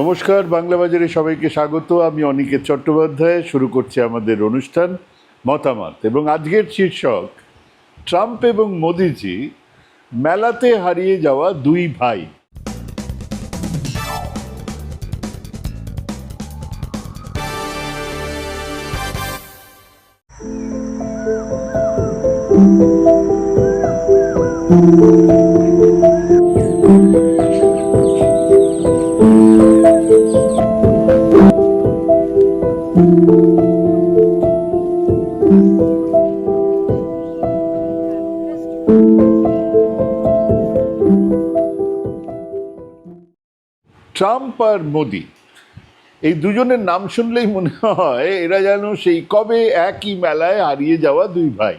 নমস্কার, বাংলা বাজারে সবাইকে স্বাগত। আমি অনিকেত চট্টোপাধ্যায়, শুরু করছি আমাদের অনুষ্ঠান মতামত। এবং আজকের শীর্ষক, ট্রাম্প এবং মোদিজি মেলাতে হারিয়ে যাওয়া দুই ভাই। ট্রাম্প আর মোদি। এই দুজনের নাম শুনলেই মনে হয় এরা যেন সেই কবে একই মেলায় হারিয়ে যাওয়া দুই ভাই।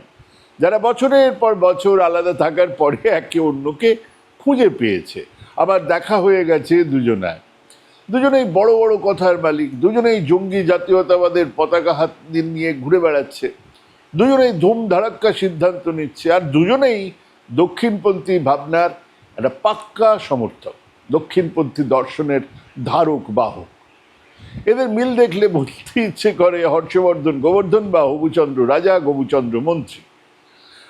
যারা বছরের পর বছর আলাদা থাকার পরে একে অন্যকে খুঁজে পেয়েছে। আবার দেখা হয়ে গেছে দুজনায়। দুজনেই বড় বড় কথার মালিক, দুজনেই জঙ্গি জাতীয়তাবাদের পতাকা হাত নিয়ে ঘুরে বেড়াচ্ছে। দুজনেই ধুম ধারাক্কা সিদ্ধান্ত নিচ্ছে। আর দুজনেই দক্ষিণপন্থী ভাবনার একটা পাক্কা সমর্থক। দক্ষিণপন্থী দর্শনের ধারক বাহক এদের মিল দেখলে বলতে ইচ্ছে করে হর্ষবর্ধন গোবর্ধন বা হবুচন্দ্র রাজা, গোবুচন্দ্র মন্ত্রী।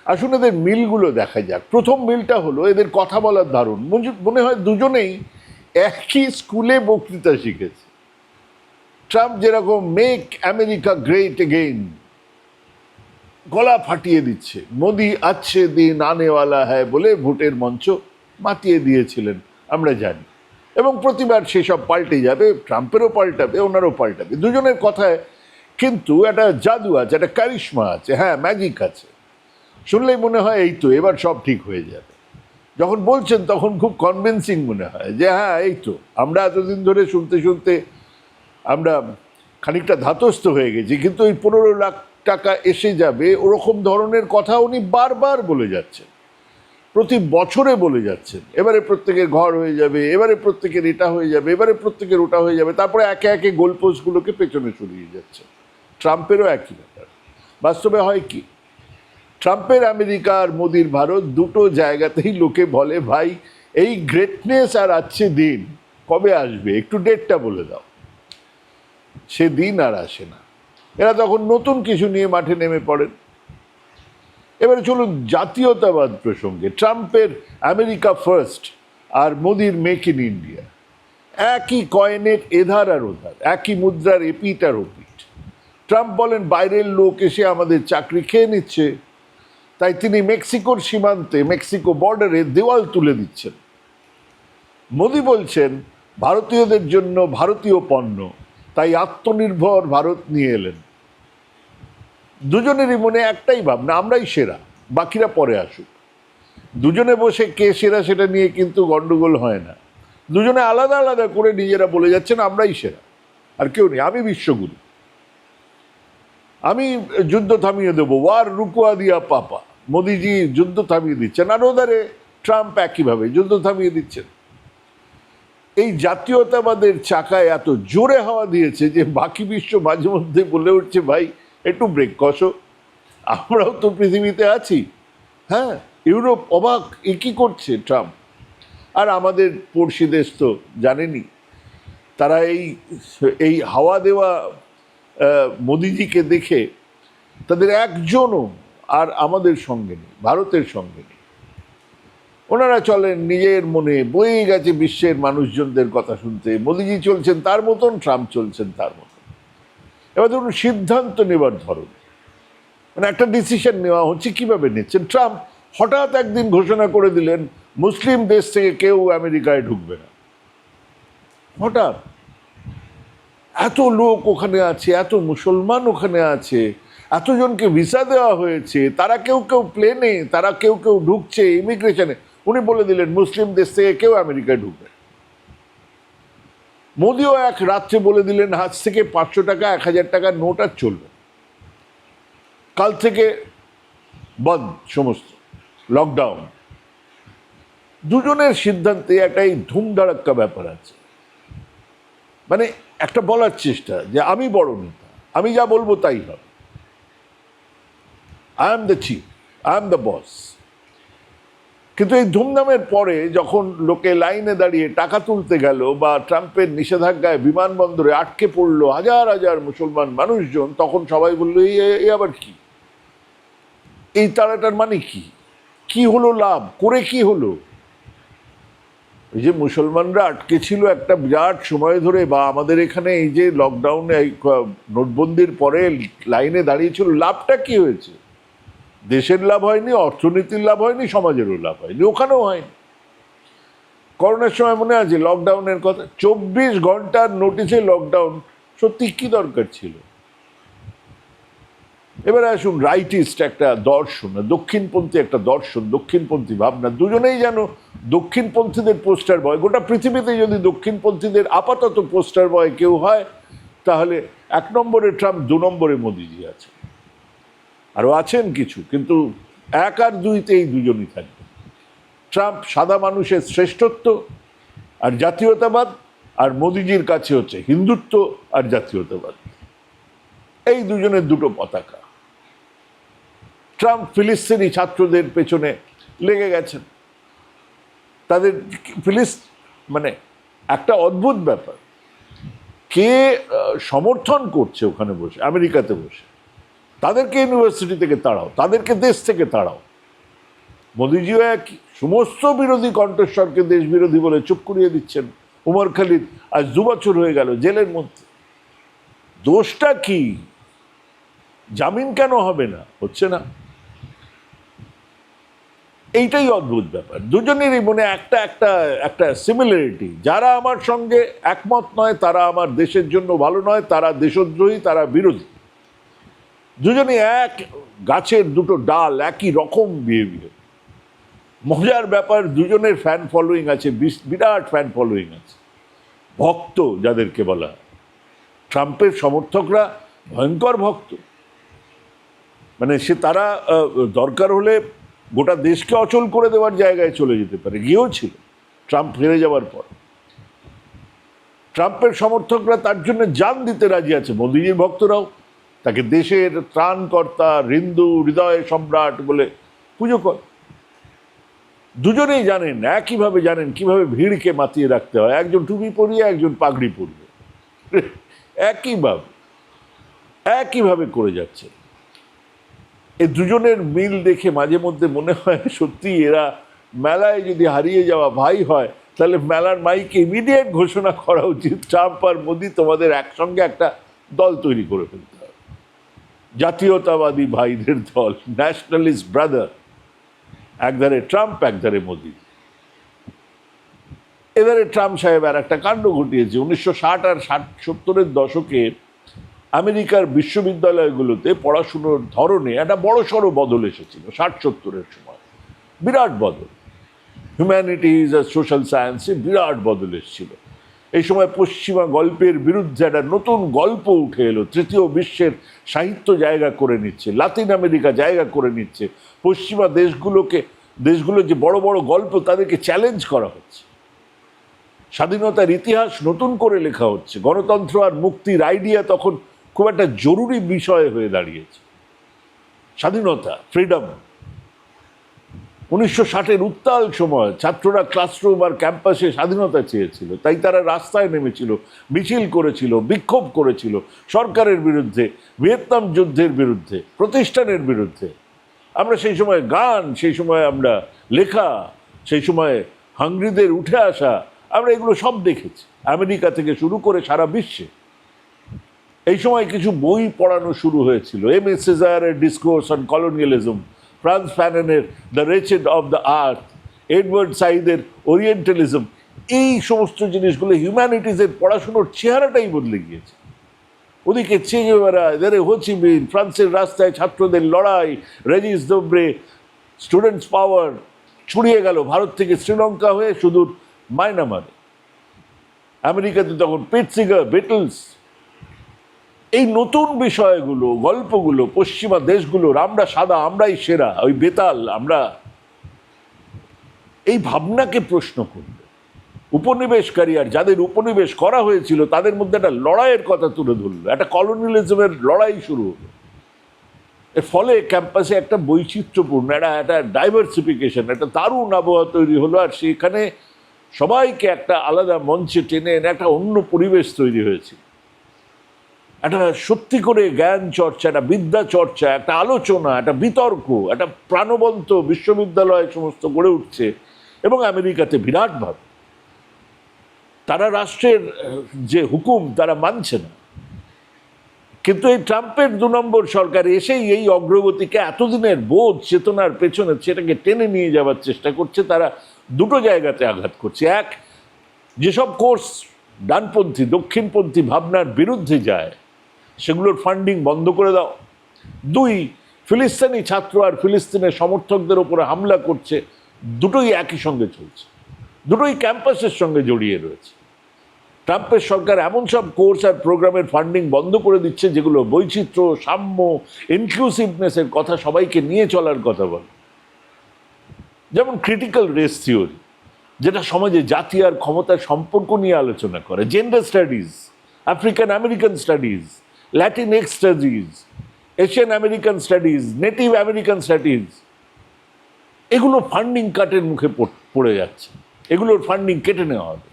আসুন এদের মিলগুলো দেখা যাক। প্রথম মিলটা হলো এদের কথা বলার ধারণ মনে- হয় দুজনেই একই স্কুলে বক্তৃতা শিখেছে। ট্রাম্প যেরকম মেক আমেরিকা গ্রেট এগেইন গলা ফাটিয়ে দিচ্ছে। মোদি আচ্ছে দিন আনেওয়ালা হ্যায় বলে ভোটের মঞ্চ মাতিয়ে দিয়েছিলেন। আমরা জানি। এবং প্রতিবার সেসব পাল্টে যাবে, ট্রাম্পেরও পাল্টাবে, ওনারও পাল্টাবে। দুজনের কথায় কিন্তু একটা জাদু আছে, একটা কারিশমা আছে হ্যাঁ ম্যাজিক আছে। শুনলেই মনে হয় এই তো, এবার সব ঠিক হয়ে যাবে। যখন বলছেন তখন খুব কনভিন্সিং মনে হয় যে হ্যাঁ এই তো, আমরা এতদিন ধরে শুনতে শুনতে আমরা খানিকটা ধাতস্থ হয়ে গেছি, কিন্তু ওই পনেরো লাখ টাকা এসে যাবে, ওরকম ধরনের কথা উনি বারবার বলে যাচ্ছেন। প্রতি বছরে বলে যাচ্ছেন এবারে প্রত্যেকের ঘর হয়ে যাবে, এবারে প্রত্যেকের এটা হয়ে যাবে, এবারে প্রত্যেকের ওটা হয়ে যাবে, তারপরে একে একে গোলপোস্টগুলোকে পেছনে সরিয়ে যাচ্ছে। ট্রাম্পেরও একই ব্যাপার। বাস্তবে হয় কি? ট্রাম্পের আমেরিকা আর মোদির ভারত দুটো জায়গাতেই লোকে বলে, ভাই, এই গ্রেটনেস আর আছে দিন, কবে আসবে? একটু ডেটটা বলে দাও। সে দিন আর আসে না। এরা তখন নতুন কিছু নিয়ে মাঠে নেমে পড়েন। এবারে চলুন জাতীয়তাবাদ প্রসঙ্গে। ট্রাম্পের আমেরিকা ফার্স্ট আর মোদির মেক ইন ইন্ডিয়া একই কয়েনের এধার আর ওধার, একই মুদ্রার এপিট আর ওপিট ট্রাম্প বলেন, বাইরের লোক এসে আমাদের চাকরি খেয়ে নিচ্ছে। তাই তিনি মেক্সিকোর সীমান্তে, মেক্সিকো বর্ডারে দেওয়াল তুলে দিচ্ছেন। মোদি বলছেন, ভারতীয়দের জন্য ভারতীয় পণ্য। তাই আত্মনির্ভর ভারত নিয়ে এলেন। দুজনেরই মনে একটাই ভাবনা, আমরাই সেরা, বাকিরা পরে আসুক। দুজনে বসে কে সেরা সেটা নিয়ে কিন্তু গন্ডগোল হয় না। দুজনে আলাদা আলাদা করে নিজেরা বলে যাচ্ছেন, আমরাই সেরা। আর কেউ নেই, আমি বিশ্বগুরু। আমি যুদ্ধ থামিয়ে দেবো, ওয়ার রুকুয়া দিয়া পাপা। মোদিজি যুদ্ধ থামিয়ে দিচ্ছেন, আর ওদারে ট্রাম্প একইভাবে যুদ্ধ থামিয়ে দিচ্ছেন। এই জাতীয়তাবাদের চাকায় এত জোরে হাওয়া দিয়েছে যে বাকি বিশ্ব মাঝে মধ্যে বলে উঠছে, ভাই একটু ব্রেক কষো। আমরাও তো পৃথিবীতে আছি। হ্যাঁ ইউরোপ অবাক, এ কী করছে ট্রাম্প? আর আমাদের পড়শি দেশ তো জানেনি। তারা এই এই হাওয়া দেওয়া মোদিজিকে দেখে তাদের একজনও আর আমাদের সঙ্গে নেই, ভারতের সঙ্গে নেই। ওনারা চলেন নিজের মনে, বয়ে গেছে বিশ্বের মানুষজনদের কথা শুনতে। মোদিজি চলছেন তার মতন, ট্রাম্প চলছেন তার মতন। এবার ধরুন সিদ্ধান্ত নেবার ধরন। মানে একটা ডিসিশন নেওয়া হচ্ছে, কীভাবে নিচ্ছেন? ট্রাম্প হঠাৎ একদিন ঘোষণা করে দিলেন, মুসলিম দেশ থেকে কেউ আমেরিকায় ঢুকবে না। হঠাৎ এত লোক ওখানে আছে, এত মুসলমান ওখানে আছে, এতজনকে ভিসা দেওয়া হয়েছে, তারা কেউ কেউ প্লেনে তারা কেউ কেউ ঢুকছে ইমিগ্রেশনে উনি বলে দিলেন, মুসলিম দেশ থেকে কেউ আমেরিকায় ঢুকবে। মোদিও এক রাত্রে বলে দিলেন, আজ থেকে পাঁচশো টাকা, এক হাজার টাকা নোট আর চলবে কাল থেকে বন্ধ সমস্ত লকডাউন দুজনের সিদ্ধান্তে একটা এই ধুমধারাক্কা ব্যাপার আছে। মানে একটা বলার চেষ্টা যে, আমি বড় নেতা, আমি যা বলব তাই হবে। I am the chief I am the boss কিন্তু এই ধুমধামের পরে যখন লোকে লাইনে দাঁড়িয়ে টাকা তুলতে গেল বা ট্রাম্পের নিষেধাজ্ঞায় বিমানবন্দরে আটকে পড়ল হাজার হাজার মুসলমান মানুষজন, তখন সবাই বলল, এই আবার কি? এই তাড়াটার মানে কি? কি হলো লাভ? করে কি হলো? যে মুসলমানরা আটকে ছিল একটা বিরাট সময় ধরে বা আমাদের এখানে এই যে লকডাউনে নোটবন্দির পরে লাইনে দাঁড়িয়েছিল লাভটা কি হয়েছে? দেশের লাভ হয়নি, অর্থনীতির লাভ হয়নি, সমাজেরও লাভ হয়নি, ওখানেও হয়নি। করোনার সময় মনে আছে লকডাউনের কথা? চব্বিশ ঘণ্টার নোটিশে লকডাউন সত্যি কি দরকার ছিল? এবারে আসুন রাইটিস্ট একটা দর্শন, দক্ষিণপন্থী একটা দর্শন, দক্ষিণপন্থী ভাবনা, দুজনেই যেন দক্ষিণপন্থীদের পোস্টার বয় গোটা পৃথিবীতে যদি দক্ষিণপন্থীদের আপাতত পোস্টার বয় কেউ হয়, তাহলে এক নম্বরে ট্রাম্প দু নম্বরে মোদিজি আছে আরও আছেন কিছু, কিন্তু এক আর দুইতে এই দুজনই থাকবে। ট্রাম্প সাদা মানুষের শ্রেষ্ঠত্ব আর জাতীয়তাবাদ, আর মোদিজির কাছে হচ্ছে হিন্দুত্ব আর জাতীয়তাবাদ। এই দুজনের দুটো পতাকা। ট্রাম্প ফিলিস্তিনি ছাত্রদের পেছনে লেগে গেছেন। তাদের ফিলিস মানে একটা অদ্ভুত ব্যাপার। কে সমর্থন করছে ওখানে বসে, আমেরিকাতে বসে? তাদেরকে ইউনিভার্সিটি থেকে তাড়াও, তাদেরকে দেশ থেকে তাড়াও। মোদিজিও এক সমস্ত বিরোধী কণ্ঠস্বরকে দেশ বিরোধী বলে চুপ করিয়ে দিচ্ছেন। উমর খালিদ আজ দু বছর হয়ে গেল জেলের মধ্যে। দোষটা কি? জামিন কেন হবে না? হচ্ছে না। এইটাই অদ্ভুত ব্যাপার। দুজনেরই মনে একটা একটা একটা সিমিলারিটি যারা আমার সঙ্গে একমত নয়, তারা আমার দেশের জন্য ভালো নয়, তারা দেশদ্রোহী, তারা বিরোধী। দুজনে এক, গাছের দুটো ডাল, একই রকম বিহেভিয়ার মজার ব্যাপার, দুজনের ফ্যান ফলোয়িং আছে বিরাট ফ্যান ফলোয়িং আছে। ভক্ত যাদেরকে বলা ট্রাম্পের সমর্থকরা ভয়ঙ্কর ভক্ত। মানে সে তারা দরকার হলে গোটা দেশকে অচল করে দেওয়ার জায়গায় চলে যেতে পারে। গিয়েও ছিল। ট্রাম্প ফিরে যাওয়ার পর। ট্রাম্পের সমর্থকরা তার জন্য জান দিতে রাজি আছে। মোদিজির ভক্তরাও। তাকে দেশের ত্রাণকর্তা হিন্দু হৃদয় সম্রাট বলে পুজো কর। দুজনেই জানেন, একইভাবে জানেন কীভাবে ভিড়কে মাতিয়ে রাখতে হয়। একজন টুপি পরিয়ে, একজন পাগড়ি পরবে একইভাবে একইভাবে করে যাচ্ছে। এই দুজনের মিল দেখে মাঝে মধ্যে মনে হয় সত্যি এরা মেলায় যদি হারিয়ে যাওয়া ভাই হয়, তাহলে মেলার মাইকে ইমিডিয়েট ঘোষণা করা উচিত, ট্রাম্প আর মোদি তোমাদের একসঙ্গে একটা দল তৈরি করে ফেলতে। হবে জাতীয়তাবাদী ভাইদের দল ন্যাশনালিস্ট ব্রাদার একধারে ট্রাম্প একধারে মোদি। এবারে ট্রাম্প সাহেব আর একটা কাণ্ড ঘটিয়েছে। উনিশশো ষাট আর ষাট সত্তরের দশকে আমেরিকার বিশ্ববিদ্যালয়গুলোতে পড়াশুনোর ধরনে একটা বড় সড়ো বদল এসেছিল, ষাট সত্তরের সময়। বিরাট বদল। হিউম্যানিটিজ আর সোশ্যাল সায়েন্সে বিরাট বদল এসেছিল। এই সময় পশ্চিমা গল্পের বিরুদ্ধে একটা নতুন গল্প উঠে এলো, তৃতীয় বিশ্বের সাহিত্য জায়গা করে নিচ্ছে, লাতিন আমেরিকা জায়গা করে নিচ্ছে, পশ্চিমা দেশগুলোকে দেশগুলো যে বড় বড় গল্প তাদেরকে চ্যালেঞ্জ করা হচ্ছে। স্বাধীনতার ইতিহাস নতুন করে লেখা হচ্ছে, গণতন্ত্র আর মুক্তির আইডিয়া তখন খুব একটা জরুরি বিষয় হয়ে দাঁড়িয়েছে। স্বাধীনতা ফ্রিডম উনিশশো ষাটের উত্তাল সময় ছাত্ররা ক্লাসরুম আর ক্যাম্পাসে স্বাধীনতা চেয়েছিল। তাই তারা রাস্তায় নেমেছিল, মিছিল করেছিল, বিক্ষোভ করেছিল সরকারের বিরুদ্ধে, ভিয়েতনাম যুদ্ধের বিরুদ্ধে, প্রতিষ্ঠানের বিরুদ্ধে। আমরা সেই সময় গান, সেই সময় আমরা লেখা, সেই সময় হাংরিদের উঠে আসা, আমরা এগুলো সব দেখেছি। আমেরিকা থেকে শুরু করে সারা বিশ্বে। এই সময় কিছু বই পড়ানো শুরু হয়েছিল। এম এস সেজারের discourse on colonialism Frantz ফ্যানেনের the wretched of the earth Edward সাইদের ওরিয়েন্টালিজম এই সমস্ত জিনিসগুলো হিউম্যানিটিজের পড়াশুনোর চেহারাটাই বদলে গিয়েছে। ওদিকে চেগেভারা এদের হোচিমিন ফ্রান্সের রাস্তায় ছাত্রদের লড়াই, রেজিস দোব্রে স্টুডেন্টস পাওয়ার ছড়িয়ে গেল, ভারত থেকে শ্রীলঙ্কা হয়ে সুদূর মায়ানমারে। আমেরিকাতে তখন পিটসিগার বিটলস এই নতুন বিষয়গুলো, গল্পগুলো, পশ্চিমা দেশগুলোর আমরা সাদা, আমরাই সেরা, ওই বেতাল, আমরা এই ভাবনাকে প্রশ্ন করবে। উপনিবেশকারী আর যাদের উপনিবেশ করা হয়েছিল, তাদের মধ্যে একটা লড়াইয়ের কথা তুলে ধরলো, একটা কলোনিয়ালিজমের লড়াই শুরু হলো। এর ফলে ক্যাম্পাসে একটা বৈচিত্র্যপূর্ণ, একটা একটা ডাইভার্সিফিকেশন একটা দারুণ আবহাওয়া তৈরি হলো, আর সেখানে সবাইকে একটা আলাদা মঞ্চে টেনে এনে একটা অন্য পরিবেশ তৈরি হয়েছে। একটা সত্যি করে জ্ঞান চর্চা, একটা বিদ্যা চর্চা, একটা আলোচনা, একটা বিতর্ক, একটা প্রাণবন্ত বিশ্ববিদ্যালয় সমস্ত গড়ে উঠছে এবং আমেরিকাতে বিরাটভাবে। তারা রাষ্ট্রের, যে হুকুম তারা মানছে না। কিন্তু এই ট্রাম্পের দু নম্বর সরকার এসেই এই অগ্রগতিকে এতদিনের বোধ, চেতনার পেছনে সেটাকে টেনে নিয়ে যাওয়ার চেষ্টা করছে, তারা দুটো জায়গাতে আঘাত করছে। এক, যেসব কোর্স ডানপন্থী, দক্ষিণপন্থী ভাবনার বিরুদ্ধে যায় সেগুলোর ফান্ডিং বন্ধ করে দাও। দুই, ফিলিস্তিনি ছাত্র আর ফিলিস্তিনের সমর্থকদের ওপরে হামলা করছে, দুটোই একই সঙ্গে চলছে। দুটোই ক্যাম্পাসের সঙ্গে জড়িয়ে রয়েছে। ট্রাম্পের সরকার এমন সব কোর্স আর প্রোগ্রামের ফান্ডিং বন্ধ করে দিচ্ছে, যেগুলো বৈচিত্র্য, সাম্য ইনক্লুসিভনেসের কথা সবাইকে নিয়ে চলার কথা বলে। যেমন ক্রিটিক্যাল রেস থিওরি যেটা সমাজে জাতি আর ক্ষমতার সম্পর্ক নিয়ে আলোচনা করে gender studies African American studies x studies Asian American studies native American studies এগুলো ফান্ডিং কাটের মুখে পড়- যাচ্ছে। এগুলোর ফান্ডিং কেটে নেওয়া হবে।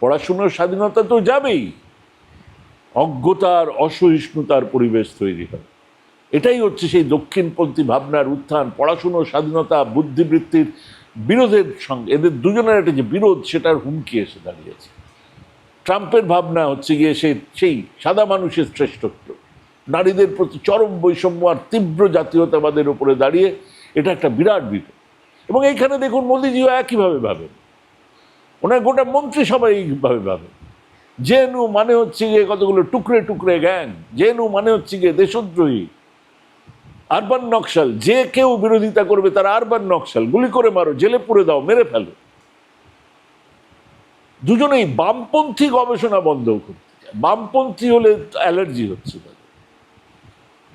পড়াশুনোর স্বাধীনতা তো যাবেই। অজ্ঞতার, অসহিষ্ণুতার পরিবেশ তৈরি হবে। এটাই হচ্ছে সেই দক্ষিণপন্থী ভাবনার উত্থান। পড়াশুনোর স্বাধীনতা, বুদ্ধিবৃত্তির বিরোধের সঙ্গে, এদের দুজনের একটা যে বিরোধ, সেটার হুমকি এসে দাঁড়িয়েছে। ট্রাম্পের ভাবনা হচ্ছে গিয়ে সে, সেই সাদা মানুষের শ্রেষ্ঠত্ব। নারীদের প্রতি চরম বৈষম্য আর তীব্র জাতীয়তাবাদের উপরে দাঁড়িয়ে এটা একটা বিরাট বিপদ। এবং এইখানে দেখুন মোদিজিও একইভাবে ভাবেন। ওনার গোটা মন্ত্রিসভা এইভাবে ভাবে জেএনউ মানে হচ্ছে গিয়ে কতগুলো টুকরে টুকরে গ্যাং জেএনউ মানে হচ্ছে গিয়ে দেশদ্রোহী। আরবান নকশাল, যে কেউ বিরোধিতা করবে তারা আরবান নকশাল। গুলি করে মারো, জেলে পুরে দাও, মেরে ফেলো। দুজনেই বামপন্থী গবেষণা বন্ধ করতে চায় বামপন্থী হলে অ্যালার্জি হচ্ছে। তাদের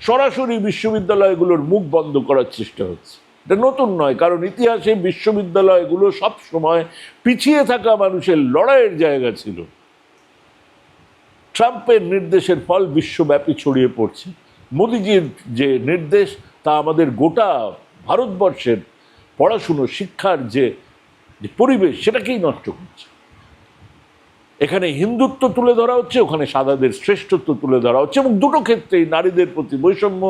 সরাসরি বিশ্ববিদ্যালয়গুলোর মুখ বন্ধ করার চেষ্টা হচ্ছে। এটা নতুন নয়, কারণ ইতিহাসে বিশ্ববিদ্যালয়গুলো সব সময় পিছিয়ে থাকা মানুষের লড়াইয়ের জায়গা ছিল। ট্রাম্পের নির্দেশের ফল বিশ্বব্যাপী ছড়িয়ে পড়ছে। মোদিজির যে নির্দেশ, তা আমাদের গোটা ভারতবর্ষের পড়াশুনো, শিক্ষার যে যে পরিবেশ, সেটাকেই নষ্ট করছে। এখানে হিন্দুত্ব তুলে ধরা হচ্ছে, ওখানে সাদাদের শ্রেষ্ঠত্ব তুলে ধরা হচ্ছে এবং দুটো ক্ষেত্রেই নারীদের প্রতি বৈষম্য,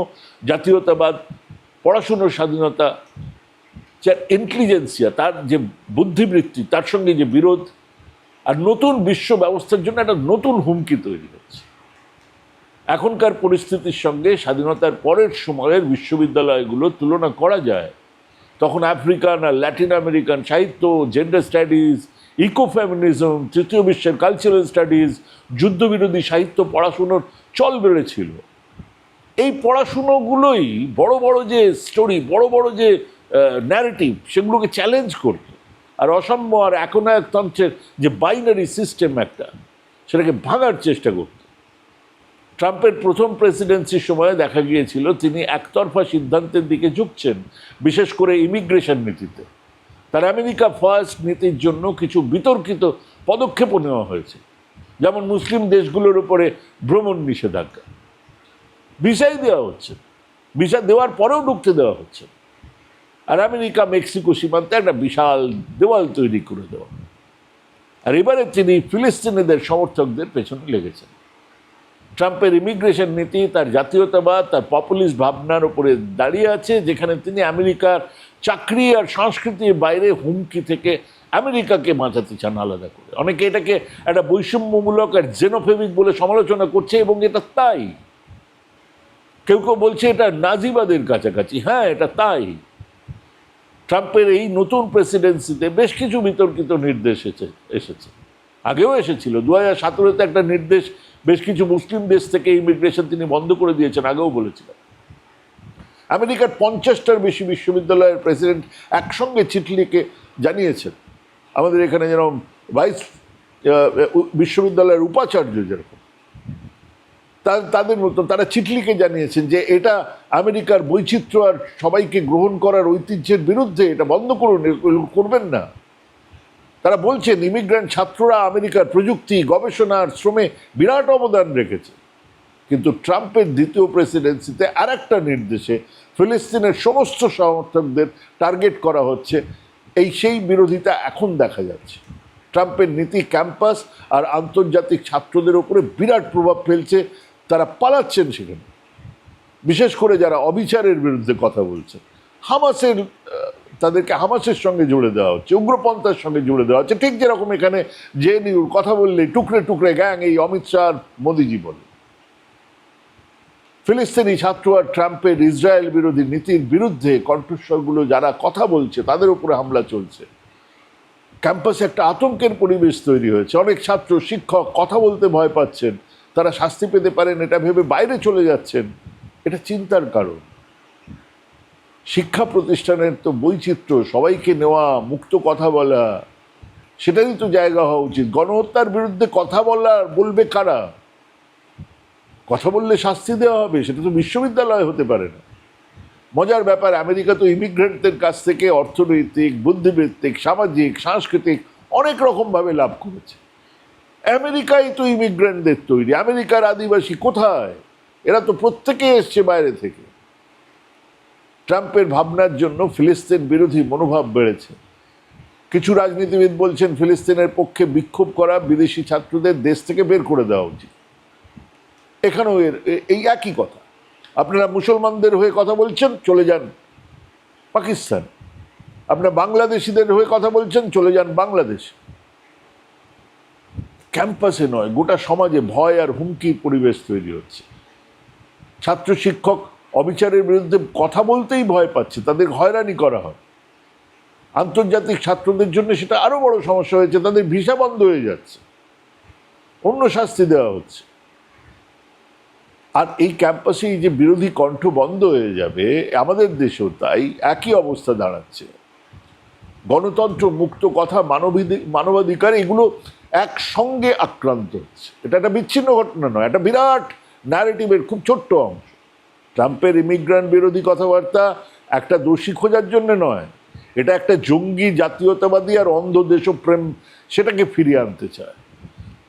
জাতীয়তাবাদ পড়াশুনোর স্বাধীনতা যার ইন্টেলিজেন্সিয়া তার যে বুদ্ধিবৃত্তি, তার সঙ্গে যে বিরোধ আর নতুন বিশ্ব ব্যবস্থার জন্য একটা নতুন হুমকি তৈরি হচ্ছে। এখনকার পরিস্থিতির সঙ্গে স্বাধীনতার পরের সময়ের বিশ্ববিদ্যালয়গুলো তুলনা করা যায়, তখন আফ্রিকান আর ল্যাটিন আমেরিকান সাহিত্য জেন্ডার স্টাডিজ ইকোফেমিনিজম, তৃতীয় বিশ্বের কালচারাল স্টাডিজ যুদ্ধবিরোধী সাহিত্য পড়াশুনোর চল বেড়েছিল। এই পড়াশুনোগুলোই বড় বড় যে স্টোরি বড় বড় যে ন্যারেটিভ সেগুলোকে চ্যালেঞ্জ করত। আর অসাম্য আর একনায়কতন্ত্রের যে বাইনারি সিস্টেম একটা, সেটাকে ভাঙার চেষ্টা করত। ট্রাম্পের প্রথম প্রেসিডেন্সির সময়ে দেখা গিয়েছিল, তিনি একতরফা সিদ্ধান্তের দিকে ঝুঁকছেন, বিশেষ করে ইমিগ্রেশন নীতিতে। তার আমেরিকা ফার্স্ট নীতির জন্য কিছু বিতর্কিত পদক্ষেপও নেওয়া হয়েছে। যেমন মুসলিম দেশগুলোর উপরে ভ্রমণ নিষেধাজ্ঞা। ভিসাই দেওয়া হচ্ছে। ভিসা দেওয়ার পরেও ঢুকতে দেওয়া হচ্ছে। আর আমেরিকা, মেক্সিকো সীমান্তে একটা বিশাল দেওয়াল তৈরি করে দেওয়া। আর এবারে তিনি ফিলিস্তিনিদের সমর্থকদের পেছনে লেগেছেন। ট্রাম্পের ইমিগ্রেশন নীতি, তার জাতীয়তাবাদ, তার পপুলিস্ট ভাবনার উপরে দাঁড়িয়ে আছে, যেখানে তিনি আমেরিকার চাকরি আর সংস্কৃতির বাইরে হুমকি থেকে আমেরিকাকে বাঁচাতে চান আলাদা করে। অনেকে এটাকে একটা বৈষম্যমূলক আর জেনোফেবিক বলে সমালোচনা করছে এবং এটা তাই। কেউ কেউ বলছে এটা নাজিবাদের কাছাকাছি। হ্যাঁ এটা তাই। ট্রাম্পের এই নতুন প্রেসিডেন্সিতে বেশ কিছু বিতর্কিত নির্দেশ এসেছে এসেছে। আগেও এসেছিল। দু হাজার সতেরোতে একটা নির্দেশ বেশ কিছু মুসলিম দেশ থেকে ইমিগ্রেশন তিনি বন্ধ করে দিয়েছেন, আগেও বলেছিলেন। আমেরিকার পঞ্চাশটার বেশি বিশ্ববিদ্যালয়ের প্রেসিডেন্ট একসঙ্গে চিঠি লিখে জানিয়েছেন। আমাদের এখানে যেরকম ভাইস বিশ্ববিদ্যালয়ের উপাচার্য যেরকম তাদের মতো, তারা চিঠি লিখে জানিয়েছেন যে এটা আমেরিকার বৈচিত্র্য আর সবাইকে গ্রহণ করার ঐতিহ্যের বিরুদ্ধে এটা বন্ধ করুন করবেন না। তারা বলছেন ইমিগ্রেন্ট ছাত্ররা আমেরিকার প্রযুক্তি, গবেষণা আর শ্রমে বিরাট অবদান রেখেছে। কিন্তু ট্রাম্পের দ্বিতীয় প্রেসিডেন্সিতে আর একটা নির্দেশে ফিলিস্তিনের সমস্ত সমর্থকদের টার্গেট করা হচ্ছে। এই সেই বিরোধিতা এখন দেখা যাচ্ছে। ট্রাম্পের নীতি ক্যাম্পাস আর আন্তর্জাতিক ছাত্রদের উপরে বিরাট প্রভাব ফেলছে। তারা পালাচ্ছেন সেখানে। বিশেষ করে যারা অবিচারের বিরুদ্ধে কথা বলছে। হামাসের তাদেরকে হামাসের সঙ্গে জুড়ে দেওয়া হচ্ছে, উগ্রপন্থার সঙ্গে জুড়ে দেওয়া হচ্ছে। ঠিক যেরকম এখানে যে নিউর কথা বললে টুকরে টুকরে গ্যাং, এই অমিত শাহ মোদিজি বলে ফিলিস্তিনি ছাত্র আর ট্রাম্পের ইসরায়েল বিরোধী নীতির বিরুদ্ধে কণ্ঠস্বরগুলো যারা কথা বলছে, তাদের উপরে হামলা চলছে। ক্যাম্পাসে একটা আতঙ্কের পরিবেশ তৈরি হয়েছে। অনেক ছাত্র, শিক্ষক কথা বলতে ভয় পাচ্ছেন। তারা শাস্তি পেতে পারেন, এটা ভেবে বাইরে চলে যাচ্ছেন। এটা চিন্তার কারণ। শিক্ষা প্রতিষ্ঠানের তো বৈচিত্র্য, সবাইকে নেওয়া, মুক্ত কথা বলা, সেটারই তো জায়গা হওয়া উচিত। গণহত্যার বিরুদ্ধে কথা বলার বলবে কারা? কথা বললে শাস্তি দেওয়া হবে, সেটা তো বিশ্ববিদ্যালয় হতে পারে না। মজার ব্যাপার, আমেরিকা তো ইমিগ্রেন্টদের কাছ থেকে অর্থনৈতিক, বুদ্ধিবৃত্তিক, সামাজিক, সাংস্কৃতিক অনেক রকমভাবে লাভ করেছে। আমেরিকাই তো ইমিগ্রেন্টদের তৈরি। আমেরিকার আদিবাসী কোথায়? এরা তো প্রত্যেকে এসছে বাইরে থেকে। ট্রাম্পের ভাবনার জন্য ফিলিস্তিন বিরোধী মনোভাব বেড়েছে। কিছু রাজনীতিবিদ বলছেন, ফিলিস্তিনের পক্ষে বিক্ষোভ করা বিদেশি ছাত্রদের দেশ থেকে বের করে দেওয়া উচিত। এখানেও এর এই একই কথা। আপনারা মুসলমানদের হয়ে কথা বলছেন, চলে যান পাকিস্তান। আপনারা বাংলাদেশিদের হয়ে কথা বলছেন, চলে যান বাংলাদেশ। ক্যাম্পাসে নয়, গোটা সমাজে ভয় আর হুমকির পরিবেশ তৈরি হচ্ছে। ছাত্র শিক্ষক অবিচারের বিরুদ্ধে কথা বলতেই ভয় পাচ্ছে, তাদের হয়রানি করা হয়। আন্তর্জাতিক ছাত্রদের জন্য সেটা আরও বড় সমস্যা হয়েছে, তাদের ভিসা বন্ধ হয়ে যাচ্ছে। অন্য শাস্তি দেওয়া হচ্ছে। আর এই ক্যাম্পাসে যে বিরোধী কণ্ঠ বন্ধ হয়ে যাবে, আমাদের দেশেও তাই একই অবস্থা দাঁড়াচ্ছে। গণতন্ত্র মুক্ত কথা, মানবাধি- মানবাধিকার, এগুলো একসঙ্গে আক্রান্ত হচ্ছে। এটা একটা বিচ্ছিন্ন ঘটনা নয় একটা বিরাট ন্যারেটিভের খুব ছোট্ট অংশ। ট্রাম্পের ইমিগ্রান্ট বিরোধী কথাবার্তা একটা দোষী খোঁজার জন্য নয়, এটা একটা জঙ্গি, জাতীয়তাবাদী আর অন্ধ দেশপ্রেম সেটাকে ফিরিয়ে আনতে চায়।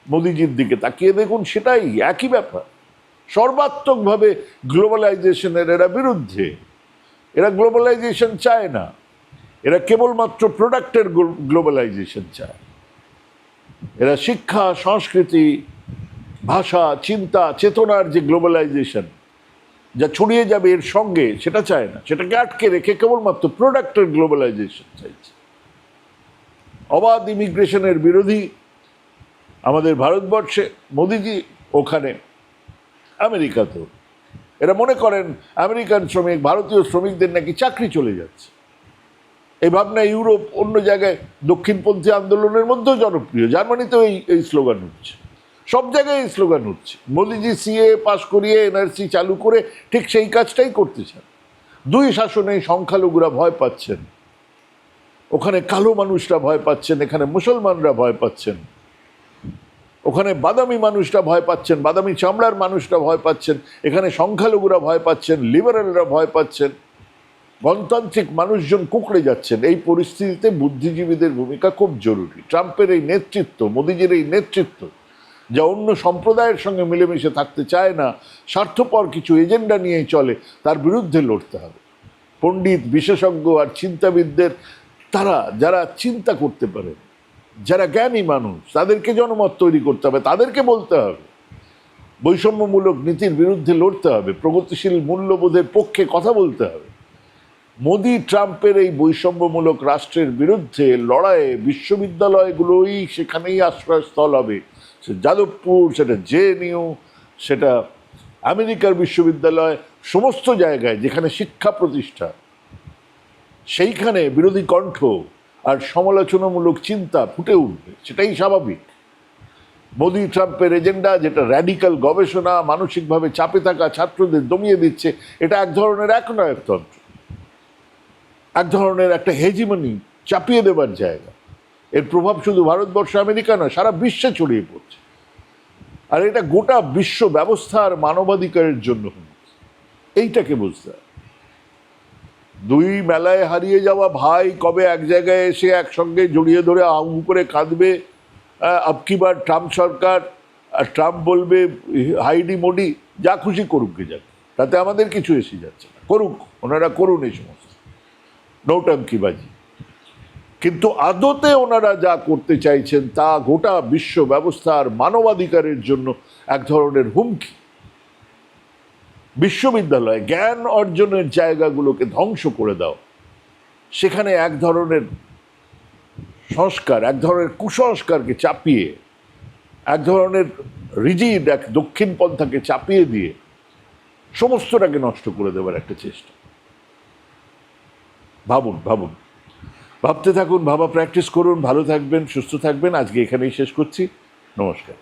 মোদিজির দিকে তাকিয়ে দেখুন, সেটাই একই ব্যাপার। সর্বাত্মকভাবে গ্লোবালাইজেশনের এরা বিরুদ্ধে। এরা গ্লোবালাইজেশন চায় না। এরা কেবলমাত্র প্রোডাক্টের গ্লোবালাইজেশন চায়। এরা শিক্ষা, সংস্কৃতি, ভাষা, চিন্তা, চেতনার যে গ্লোবালাইজেশন, যা ছড়িয়ে যাবে এর সঙ্গে, সেটা চায় না। সেটাকে আটকে রেখে কেবলমাত্র প্রোডাক্টের গ্লোবালাইজেশন চাইছে। অবাধ ইমিগ্রেশনের বিরোধী আমাদের ভারতবর্ষে, মোদিজি ওখানে আমেরিকাতেও। এরা মনে করেন আমেরিকান শ্রমিক, ভারতীয় শ্রমিকদের নাকি চাকরি চলে যাচ্ছে। এই ভাবনা ইউরোপ অন্য জায়গায় দক্ষিণপন্থী আন্দোলনের মধ্যেও জনপ্রিয়। জার্মানিতেও এই এই স্লোগান উঠছে। সব জায়গায় এই স্লোগান উঠছে। মোদিজি সিএ পাশ করিয়ে এনআরসি চালু করে ঠিক সেই কাজটাই করতে চান দুই শাসনে সংখ্যালঘুরা ভয় পাচ্ছেন। ওখানে কালো মানুষরা ভয় পাচ্ছেন, এখানে মুসলমানরা ভয় পাচ্ছেন। ওখানে বাদামি মানুষরা ভয় পাচ্ছেন, বাদামি চামড়ার মানুষরা ভয় পাচ্ছেন, এখানে সংখ্যালঘুরা ভয় পাচ্ছেন লিবারেলরা ভয় পাচ্ছেন। গণতান্ত্রিক মানুষজন কুকড়ে যাচ্ছেন। এই পরিস্থিতিতে বুদ্ধিজীবীদের ভূমিকা খুব জরুরি। ট্রাম্পের এই নেতৃত্ব, মোদিজির এই নেতৃত্ব, যা অন্য সম্প্রদায়ের সঙ্গে মিলেমিশে থাকতে চায় না, স্বার্থপর কিছু এজেন্ডা নিয়েই চলে, তার বিরুদ্ধে লড়তে হবে। পণ্ডিত, বিশেষজ্ঞ আর চিন্তাবিদদের, তারা, যারা চিন্তা করতে পারে যারা জ্ঞানী মানুষ, তাদেরকে জনমত তৈরি করতে হবে, তাদেরকে বলতে হবে। বৈষম্যমূলক নীতির বিরুদ্ধে লড়তে হবে, প্রগতিশীল মূল্যবোধের পক্ষে কথা বলতে হবে। মোদি, ট্রাম্পের এই বৈষম্যমূলক রাষ্ট্রের বিরুদ্ধে লড়াইয়ে বিশ্ববিদ্যালয়গুলোই সেখানেই আশ্রয়স্থল হবে। সে যাদবপুর, সেটা জেএনইউ, সেটা আমেরিকার বিশ্ববিদ্যালয়, সমস্ত জায়গায় যেখানে শিক্ষা প্রতিষ্ঠা, সেইখানে বিরোধী কণ্ঠ আর সমালোচনামূলক চিন্তা ফুটে উঠবে, সেটাই স্বাভাবিক। মোদি ট্রাম্পের এজেন্ডা যেটা র্যাডিক্যাল গবেষণা, মানসিকভাবে চাপে থাকা ছাত্রদের দমিয়ে দিচ্ছে, এটা এক ধরনের একনায়কতন্ত্র। এক ধরনের একটা হেজিমনি চাপিয়ে দেবার জায়গা। এর প্রভাব শুধু ভারতবর্ষ, আমেরিকা নয়, সারা বিশ্বে ছড়িয়ে পড়ছে। আর এটা গোটা বিশ্ব ব্যবস্থা আর মানবাধিকারের জন্য এইটাকে বুঝতে হবে। দুই মেলায় হারিয়ে যাওয়া ভাই কবে এক জায়গায় এসে একসঙ্গে জড়িয়ে ধরে আউ করে কাঁদবে? আহ, আবকিবার ট্রাম্প সরকার ট্রাম্প বলবে হাইডি মোডি যা খুশি করুক গে যাক। তাতে আমাদের কিছু এসে যাচ্ছে না। করুক ওনারা করুন এই সমস্ত। নৌটাঙ্কিবাজি কিন্তু আদতে ওনারা যা করতে চাইছেন তা গোটা বিশ্ব ব্যবস্থার মানবাধিকারের জন্য এক ধরনের হুমকি। বিশ্ববিদ্যালয় জ্ঞান অর্জনের জায়গাগুলোকে ধ্বংস করে দাও। সেখানে এক ধরনের সংস্কার, এক ধরনের কুসংস্কারকে চাপিয়ে, এক ধরনের রিজিড, এক দক্ষিণ পন্থাকে চাপিয়ে দিয়ে সমস্তটাকে নষ্ট করে দেওয়ার একটা চেষ্টা। ভাবুন ভাবুন। ভাবতে থাকুন, ভাবা প্র্যাকটিস করুন, ভালো থাকবেন, সুস্থ থাকবেন। আজকে এখানেই শেষ করছি। নমস্কার।